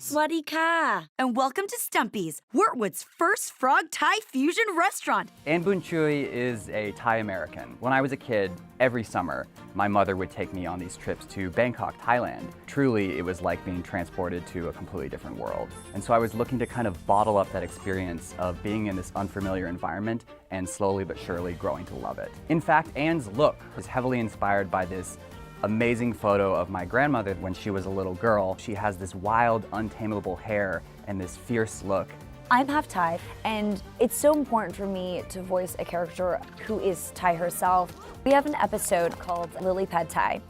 Swaddy Ka, and welcome to Stumpy's, Wurtwood's first frog Thai fusion restaurant. An Boon Chui is a Thai American. When I was a kid, every summer, my mother would take me on these trips to Bangkok, Thailand. Truly, it was like being transported to a completely different world. And so I was looking to kind of bottle up that experience of being in this unfamiliar environment and slowly but surely growing to love it. In fact, Anne's look is heavily inspired by this amazing photo of my grandmother when she was a little girl. She has this wild, untamable hair and this fierce look. I'm half Thai, and it's so important for me to voice a character who is Thai herself. We have an episode called Lily Pad Thai.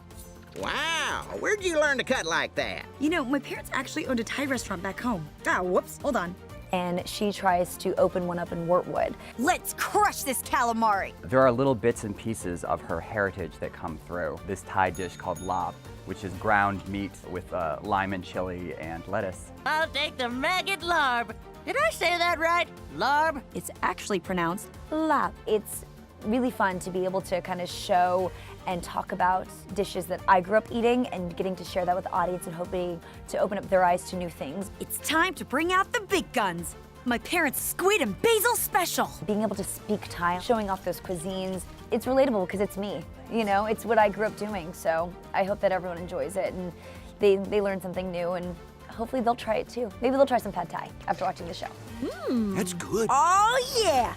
Wow, where'd you learn to cut like that? You know, my parents actually owned a Thai restaurant back home. Ah, whoops, hold on. And she tries to open one up in Wortwood. Let's crush this calamari. There are little bits and pieces of her heritage that come through. This Thai dish called lap, which is ground meat with uh, lime and chili and lettuce. I'll take the maggot larb. Did I say that right? Larb? It's actually pronounced Lap. It's really fun to be able to kind of show and talk about dishes that I grew up eating and getting to share that with the audience and hoping to open up their eyes to new things. It's time to bring out the big guns. My parents' squid and basil special. Being able to speak Thai, showing off those cuisines, it's relatable because it's me. You know, it's what I grew up doing. So I hope that everyone enjoys it and they, they learn something new and hopefully they'll try it too. Maybe they'll try some pad thai after watching the show. Hmm. That's good. Oh yeah!